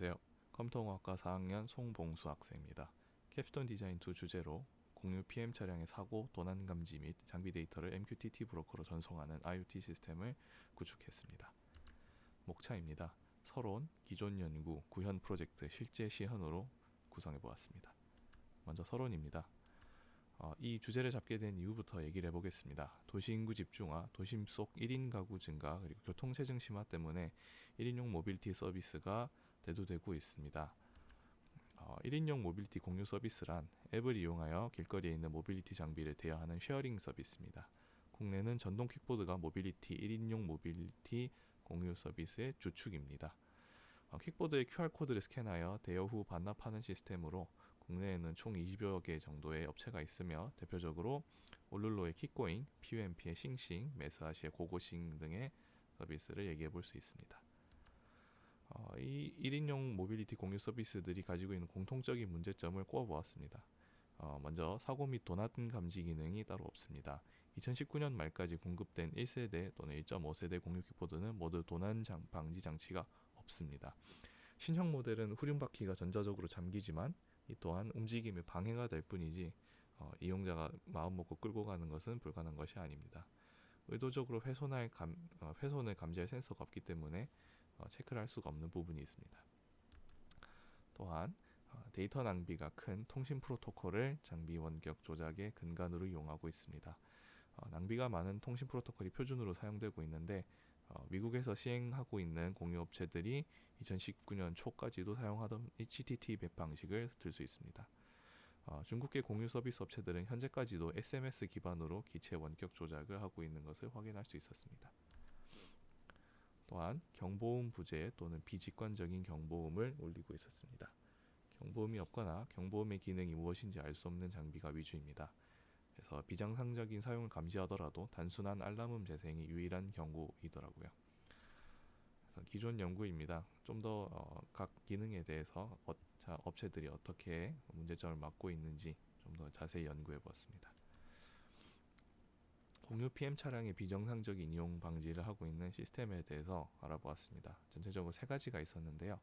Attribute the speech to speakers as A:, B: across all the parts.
A: 안녕하세요. 컴퓨터공학과 4학년 송봉수 학생입니다. 캡스톤 디자인 2 주제로 공유 PM 차량의 사고, 도난 감지 및 장비 데이터를 MQTT 브로커로 전송하는 IoT 시스템을 구축했습니다. 목차입니다. 서론, 기존 연구, 구현 프로젝트, 실제 시현으로 구성해 보았습니다. 먼저 서론입니다. 어, 이 주제를 잡게 된 이유부터 얘기를 해보겠습니다. 도시 인구 집중화, 도심 속 1인 가구 증가, 그리고 교통 체증 심화 때문에 1인용 모빌티 서비스가 대두되고 있습니다. 어, 1인용 모빌티 공유 서비스란 앱을 이용하여 길거리에 있는 모빌리티 장비를 대여하는 쉐어링 서비스입니다. 국내는 전동 킥보드가 모빌리티 1인용 모빌리티 공유 서비스의 주축입니다. 어, 킥보드의 QR코드를 스캔하여 대여 후 반납하는 시스템으로 국내에는 총 20여 개 정도의 업체가 있으며 대표적으로 올룰로의 킥고잉, PUMP의 싱싱, 메스아시의 고고싱 등의 서비스를 얘기해 볼 수 있습니다. 어, 이 1인용 모빌리티 공유 서비스들이 가지고 있는 공통적인 문제점을 꼽아보았습니다. 어, 먼저 사고 및 도난 감지 기능이 따로 없습니다. 2019년 말까지 공급된 1세대 또는 1.5세대 공유 킥보드는 모두 도난 장, 방지 장치가 없습니다. 신형 모델은 후륜바퀴가 전자적으로 잠기지만 이 또한 움직임에 방해가 될 뿐이지 어, 이용자가 마음 먹고 끌고 가는 것은 불가능한 것이 아닙니다. 의도적으로 훼손할 감, 어, 훼손을 감지할 센서가 없기 때문에 어, 체크를 할 수가 없는 부분이 있습니다. 또한 어, 데이터 낭비가 큰 통신 프로토콜을 장비 원격 조작의 근간으로 이용하고 있습니다. 어, 낭비가 많은 통신 프로토콜이 표준으로 사용되고 있는데 어, 미국에서 시행하고 있는 공유 업체들이 2019년 초까지도 사용하던 HTTP 맵 방식을 들 수 있습니다. 어, 중국계 공유 서비스 업체들은 현재까지도 SMS 기반으로 기체 원격 조작을 하고 있는 것을 확인할 수 있었습니다. 또한 경보음 부재 또는 비직관적인 경보음을 올리고 있었습니다. 경보음이 없거나 경보음의 기능이 무엇인지 알 수 없는 장비가 위주입니다. 그래서 비정상적인 사용을 감지하더라도 단순한 알람음 재생이 유일한 경고이더라고요. 그래서 기존 연구입니다. 좀 더각 어, 기능에 대해서 업체들이 어떻게 문제점을 막고 있는지 좀 더 자세히 연구해 보았습니다. 공유 PM 차량의 비정상적인 이용 방지를 하고 있는 시스템에 대해서 알아보았습니다. 전체적으로 세 가지가 있었는데요.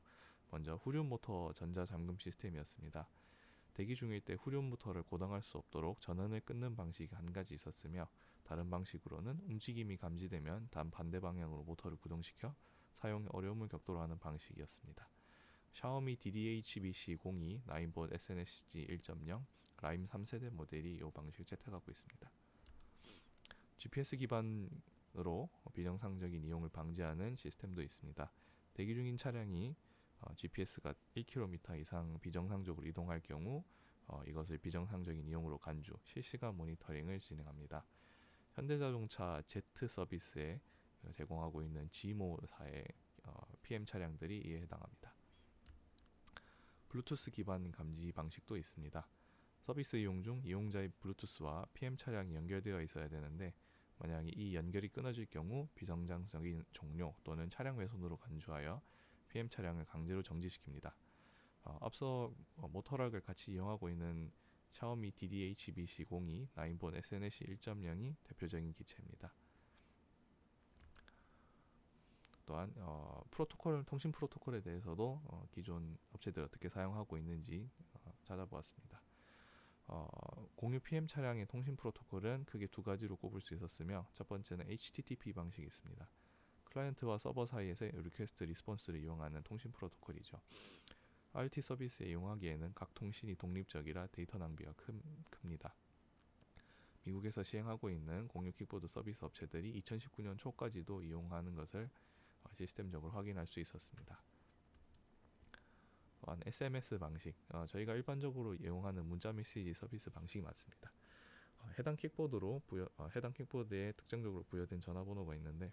A: 먼저 후륜 모터 전자 잠금 시스템이었습니다. 대기 중일 때 후륜 모터를 고정할 수 없도록 전원을 끊는 방식이 한 가지 있었으며 다른 방식으로는 움직임이 감지되면 단 반대 방향으로 모터를 구동시켜 사용에 어려움을 겪도록 하는 방식이었습니다. 샤오미 DDH-BC02, 나인본 SNSD 1.0, 라임 3세대 모델이 이 방식을 채택하고 있습니다. GPS 기반으로 비정상적인 이용을 방지하는 시스템도 있습니다. 대기 중인 차량이 어, GPS가 1km 이상 비정상적으로 이동할 경우 어, 이것을 비정상적인 이용으로 간주, 실시간 모니터링을 진행합니다. 현대자동차 Z 서비스에 제공하고 있는 지모사의 어, PM 차량들이 이에 해당합니다. 블루투스 기반 감지 방식도 있습니다. 서비스 이용 중 이용자의 블루투스와 PM 차량이 연결되어 있어야 되는데 만약 이 연결이 끊어질 경우 비정상적인 종료 또는 차량 훼손으로 간주하여 PM 차량을 강제로 정지시킵니다. 어, 앞서 어, 모터락을 같이 이용하고 있는 샤오미 DDH-BC02 나인본 SNS 1.0이 대표적인 기체입니다. 또한 어, 프로토콜 통신 프로토콜에 대해서도 어, 기존 업체들이 어떻게 사용하고 있는지 어, 찾아보았습니다. 어, 공유 PM 차량의 통신 프로토콜은 크게 두 가지로 꼽을 수 있었으며 첫 번째는 HTTP 방식이 있습니다. 클라이언트와 서버 사이에서의 리퀘스트 리스폰스를 이용하는 통신 프로토콜이죠. IoT 서비스에 이용하기에는 각 통신이 독립적이라 데이터 낭비가 큰, 큽니다. 미국에서 시행하고 있는 공유 킥보드 서비스 업체들이 2019년 초까지도 이용하는 것을 어, 시스템적으로 확인할 수 있었습니다. 또한 SMS 방식, 어, 저희가 일반적으로 이용하는 문자 메시지 서비스 방식이 맞습니다. 어, 해당 킥보드로 부여, 어, 해당 킥보드에 특정적으로 부여된 전화번호가 있는데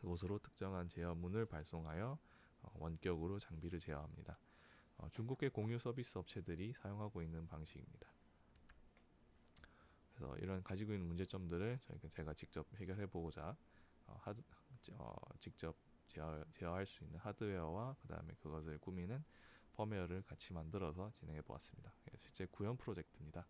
A: 그곳으로 특정한 제어문을 발송하여 어, 원격으로 장비를 제어합니다. 어, 중국계 공유 서비스 업체들이 사용하고 있는 방식입니다. 그래서 이런 가지고 있는 문제점들을 저희가 제가 직접 해결해 보고자 어, 하드, 어, 직접 제어, 제어할 수 있는 하드웨어와 그 다음에 그것을 꾸미는 펌웨어를 같이 만들어서 진행해 보았습니다. 실제 구현 프로젝트입니다.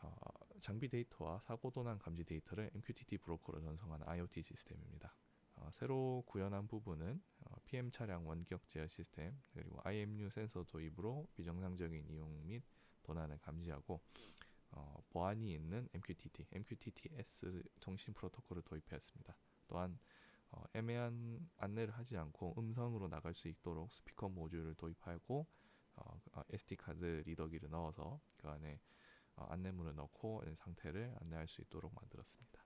A: 어, 장비 데이터와 사고 도난 감지 데이터를 MQTT 브로커로 전송하는 IoT 시스템입니다. 어, 새로 구현한 부분은 어, PM 차량 원격 제어 시스템 그리고 IMU 센서 도입으로 비정상적인 이용 및 도난을 감지하고 어, 보안이 있는 MQTT, MQTT-S 통신 프로토콜을 도입하였습니다. 또한 어, 애매한 안내를 하지 않고 음성으로 나갈 수 있도록 스피커 모듈을 도입하고 어, 어, SD 카드 리더기를 넣어서 그 안에 어, 안내문을 넣고 상태를 안내할 수 있도록 만들었습니다.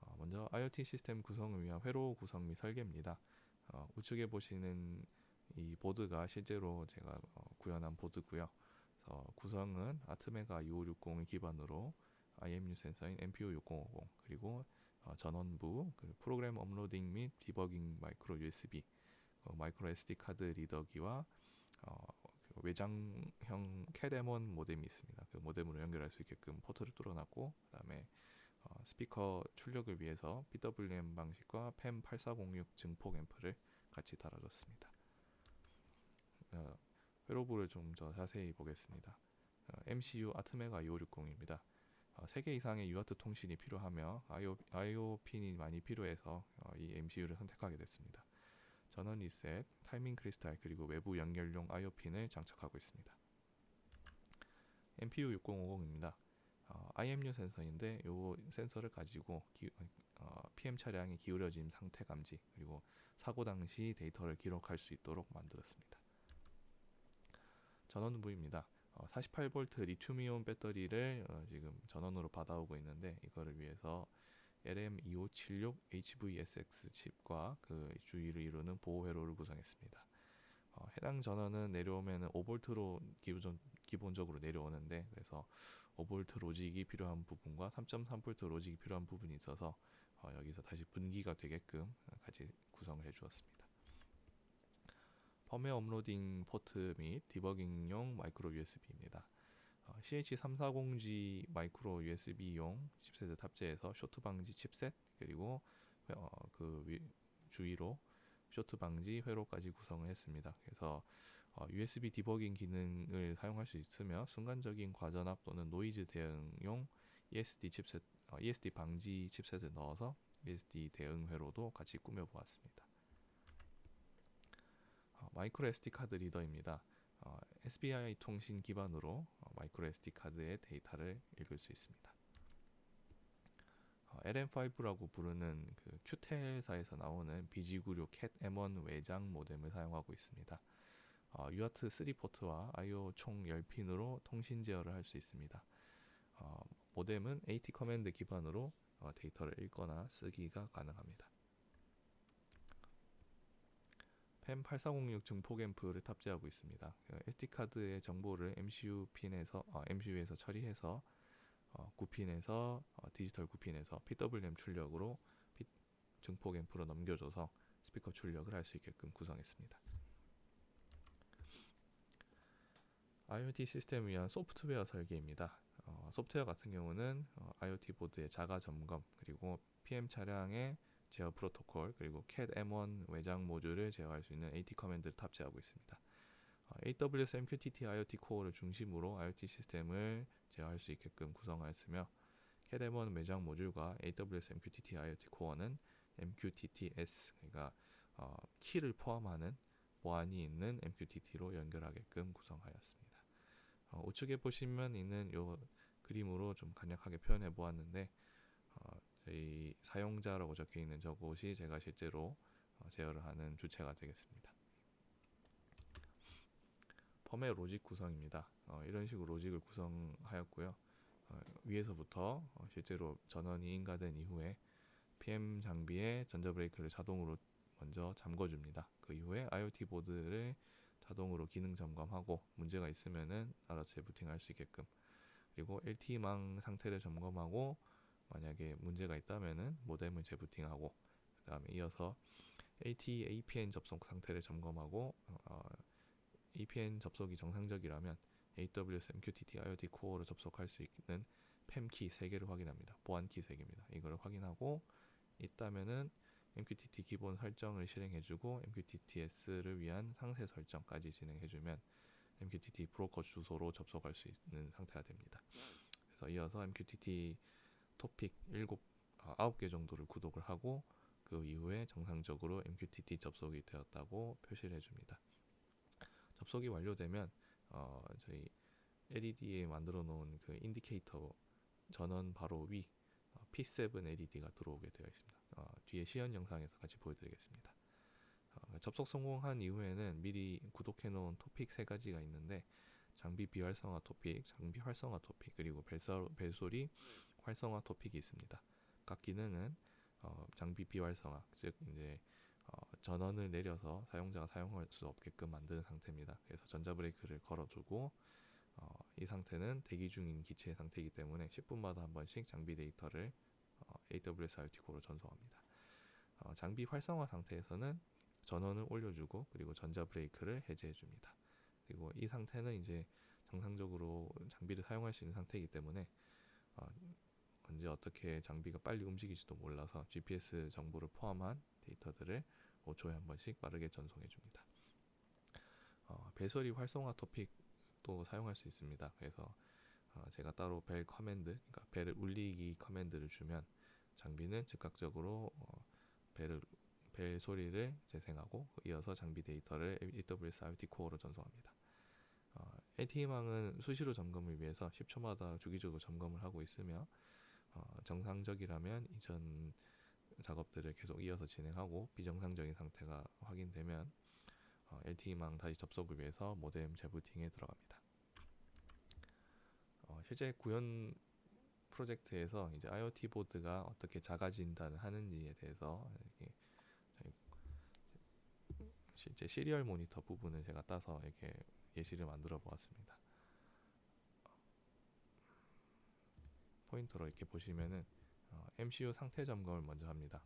A: 어, 먼저 IoT 시스템 구성을 위한 회로 구성 및 설계입니다. 어, 우측에 보시는 이 보드가 실제로 제가 어, 구현한 보드고요. 그래서 구성은 아트메가 2560을 기반으로 IMU 센서인 MPU 6050 그리고 어, 전원부, 그 프로그램 업로딩 및 디버깅 마이크로 USB, 어, 마이크로 SD 카드 리더기와 어, 그 외장형 캐데몬 모뎀이 있습니다. 그 모뎀으로 연결할 수 있게끔 포트를 뚫어놨고 그다음에 어, 스피커 출력을 위해서 PWM 방식과 PEM 8406 증폭 앰프를 같이 달아줬습니다. 어, 회로부를 좀 더 자세히 보겠습니다. 어, MCU 아트메가 2560입니다. 어, 3개 이상의 UART 통신이 필요하며 IO, IO 핀이 많이 필요해서 어, 이 MCU를 선택하게 됐습니다. 전원 리셋, 타이밍 크리스탈 그리고 외부 연결용 IO 핀을 장착하고 있습니다. MPU 6050입니다. 어, IMU 센서인데 이 센서를 가지고 기, 어, PM 차량의 기울어짐 상태 감지 그리고 사고 당시 데이터를 기록할 수 있도록 만들었습니다. 전원부입니다. 어, 48V 리튬이온 배터리를 어, 지금 전원으로 받아오고 있는데 이거를 위해서 LM2576 HVSX 칩과 그 주위를 이루는 보호 회로를 구성했습니다. 어, 해당 전원은 내려오면은 5V로 기본, 기본적으로 내려오는데 그래서 5V 로직이 필요한 부분과 3.3V 로직이 필요한 부분이 있어서 어, 여기서 다시 분기가 되게끔 같이 구성을 해주었습니다. 펌웨어 업로딩 포트 및 디버깅용 마이크로 USB입니다. 어, CH340G 마이크로 USB용 칩셋을 탑재해서 쇼트 방지 칩셋 그리고 어, 그 위, 주위로 쇼트 방지 회로까지 구성을 했습니다. 그래서 어, USB 디버깅 기능을 사용할 수 있으며 순간적인 과전압 또는 노이즈 대응용 ESD 칩셋, 어, ESD 방지 칩셋을 넣어서 ESD 대응 회로도 같이 꾸며 보았습니다. 어, 마이크로 SD 카드 리더입니다. 어, SBI 통신 기반으로 어, 마이크로 SD 카드의 데이터를 읽을 수 있습니다. 어, LM5라고 부르는 그 큐텔사에서 나오는 BG96 cat M1 외장 모뎀을 사용하고 있습니다. 어, UART 3 포트와 I/O 총 10핀으로 통신 제어를 할 수 있습니다. 어, 모뎀은 AT 커맨드 기반으로 어, 데이터를 읽거나 쓰기가 가능합니다. PEM 8406 증폭 앰프를 탑재하고 있습니다. 그 SD 카드의 정보를 MCU 핀에서 어, MCU에서 처리해서 어, 9핀에서 어, 디지털 9핀에서 PWM 출력으로 피, 증폭 앰프로 넘겨줘서 스피커 출력을 할 수 있게끔 구성했습니다. IoT 시스템을 위한 소프트웨어 설계입니다. 어, 소프트웨어 같은 경우는 어, IoT 보드의 자가 점검 그리고 PM 차량의 제어 프로토콜 그리고 CAT M1 외장 모듈을 제어할 수 있는 AT 커맨드를 탑재하고 있습니다. 어, AWS MQTT IoT 코어를 중심으로 IoT 시스템을 제어할 수 있게끔 구성하였으며 CAT M1 외장 모듈과 AWS MQTT IoT 코어는 MQTT-S 그러니까 어, 키를 포함하는 보안이 있는 MQTT로 연결하게끔 구성하였습니다. 어, 우측에 보시면 있는 요 그림으로 좀 간략하게 표현해 보았는데 어, 저희 사용자라고 적혀 있는 저곳이 제가 실제로 어, 제어를 하는 주체가 되겠습니다. 펌의 로직 구성입니다. 어, 이런 식으로 로직을 구성하였고요. 어, 위에서부터 어, 실제로 전원이 인가된 이후에 PM 장비에 전자 브레이크를 자동으로 먼저 잠궈줍니다. 그 이후에 IoT 보드를 자동으로 기능 점검하고 문제가 있으면은 알아서 재부팅할 수 있게끔 그리고 LTE망 상태를 점검하고 만약에 문제가 있다면은 모뎀을 재부팅하고 그 다음에 이어서 AT, APN 접속 상태를 점검하고 어, APN 접속이 정상적이라면 AWS MQTT IoT 코어로 접속할 수 있는 PEM 키 3개를 확인합니다. 보안 키 3개입니다. 이걸 확인하고 있다면은 MQTT 기본 설정을 실행해주고 MQTT-S를 위한 상세 설정까지 진행해주면 MQTT 브로커 주소로 접속할 수 있는 상태가 됩니다. 그래서 이어서 MQTT 토픽 7, 아, 9개 정도를 구독을 하고 그그 이후에 정상적으로 MQTT 접속이 되었다고 표시를 해줍니다. 접속이 완료되면 어, 저희 LED에 만들어 놓은 그 인디케이터 전원 바로 위 어, P7 LED가 들어오게 되어 있습니다. 어, 뒤에 시연 영상에서 같이 보여드리겠습니다. 어, 접속 성공한 이후에는 미리 구독해 놓은 토픽 세 가지가 있는데 장비 비활성화 토픽, 장비 활성화 토픽, 그리고 벨소, 벨소리 활성화 토픽이 있습니다. 각 기능은 어, 장비 비활성화, 즉 이제 어, 전원을 내려서 사용자가 사용할 수 없게끔 만드는 상태입니다. 그래서 전자 브레이크를 걸어주고 어, 이 상태는 대기 중인 기체의 상태이기 때문에 10분마다 한 번씩 장비 데이터를 어, AWS IoT 코로 전송합니다. 어, 장비 활성화 상태에서는 전원을 올려주고 그리고 전자 브레이크를 해제해 줍니다. 그리고 이 상태는 이제 정상적으로 장비를 사용할 수 있는 상태이기 때문에 어, 언제 어떻게 장비가 빨리 움직일지도 몰라서 GPS 정보를 포함한 데이터들을 5초에 한 번씩 빠르게 전송해 줍니다. 어, 배설이 활성화 토픽도 사용할 수 있습니다. 그래서 어, 제가 따로 벨 커맨드, 그러니까 벨을 울리기 커맨드를 주면 장비는 즉각적으로 어, 벨을 벨 소리를 재생하고 이어서 장비 데이터를 AWS IoT 코어로 전송합니다. 어, LTE망은 수시로 점검을 위해서 10초마다 주기적으로 점검을 하고 있으며 어, 정상적이라면 이전 작업들을 계속 이어서 진행하고 비정상적인 상태가 확인되면 어, LTE망 다시 접속을 위해서 모뎀 재부팅에 들어갑니다. 어, 실제 구현 프로젝트에서 이제 IoT 보드가 어떻게 작아진다는 하는지에 대해서 실제 시리얼 모니터 부분을 제가 따서 이렇게 예시를 만들어 보았습니다. 포인터로 이렇게 보시면은 어, MCU 상태 점검을 먼저 합니다.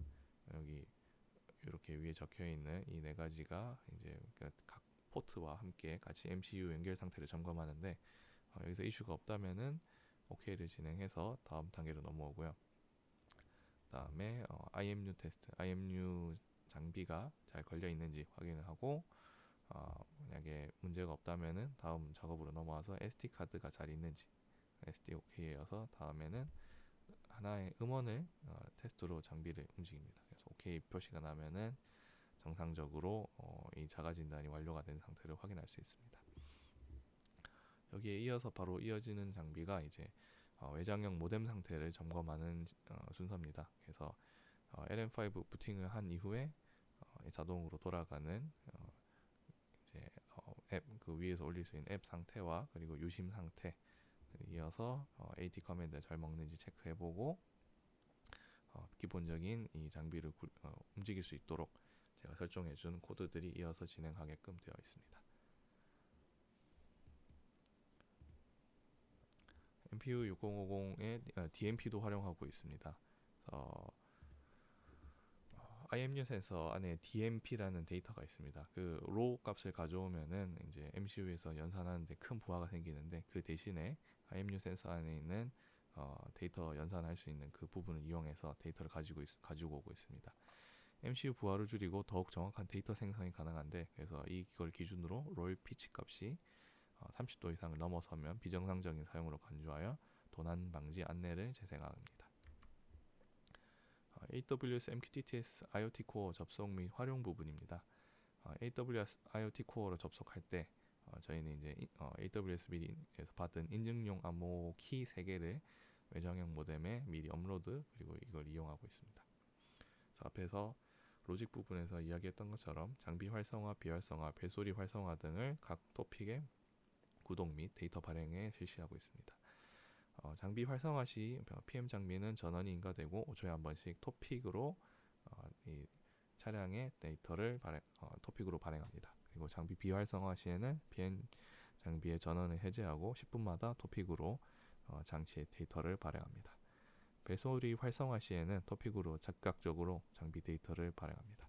A: 여기 이렇게 위에 적혀 있는 이 네 가지가 이제 그러니까 각 포트와 함께 같이 MCU 연결 상태를 점검하는데 어, 여기서 이슈가 없다면은 OK를 진행해서 다음 단계로 넘어오고요. 다음에 어, IMU 테스트, IMU 장비가 잘 걸려 있는지 확인을 하고 어, 만약에 문제가 없다면은 다음 작업으로 넘어와서 SD 카드가 잘 있는지 SD OK여서 다음에는 하나의 음원을 어, 테스트로 장비를 움직입니다. 그래서 OK 표시가 나면은 정상적으로 어, 이 자가 진단이 완료가 된 상태를 확인할 수 있습니다. 여기에 이어서 바로 이어지는 장비가 이제 어, 외장형 모뎀 상태를 점검하는 어, 순서입니다. 그래서 어, LM5 부팅을 한 이후에 어, 자동으로 돌아가는 어, 이제 어, 앱그 위에서 올릴 수 있는 앱 상태와 그리고 유심 상태 이어서 어, AT 커맨드 잘 먹는지 체크해보고 어, 기본적인 이 장비를 구, 어, 움직일 수 있도록 제가 설정해준 코드들이 이어서 진행하게끔 되어 있습니다. MPU 6050의 DMP도 활용하고 있습니다. 그래서 IMU 센서 안에 DMP라는 데이터가 있습니다. 그 로우 값을 가져오면은 이제 MCU에서 연산하는데 큰 부하가 생기는데 그 대신에 IMU 센서 안에 있는 어, 데이터 연산할 수 있는 그 부분을 이용해서 데이터를 가지고 있, 가지고 오고 있습니다. MCU 부하를 줄이고 더욱 정확한 데이터 생성이 가능한데 그래서 이걸 기준으로 롤 피치 값이 어, 30도 이상을 넘어서면 비정상적인 사용으로 간주하여 도난 방지 안내를 재생합니다. AWS MQTTS IoT 코어 접속 및 활용 부분입니다. 어, AWS IoT 코어로 접속할 때 어, 저희는 이제 어, AWS 미리에서 받은 인증용 암호 키 3개를 외장형 모뎀에 미리 업로드 그리고 이걸 이용하고 있습니다. 그래서 앞에서 로직 부분에서 이야기했던 것처럼 장비 활성화, 비활성화, 벨소리 활성화 등을 각 토픽에 구독 및 데이터 발행에 실시하고 있습니다. 어, 장비 활성화 시 PM 장비는 전원이 인가되고 5초에 한 번씩 토픽으로 어, 이 차량의 데이터를 발행, 어, 토픽으로 발행합니다. 그리고 장비 비활성화 시에는 PM 장비의 전원을 해제하고 10분마다 토픽으로 어, 장치의 데이터를 발행합니다. 배소리 활성화 시에는 토픽으로 즉각적으로 장비 데이터를 발행합니다.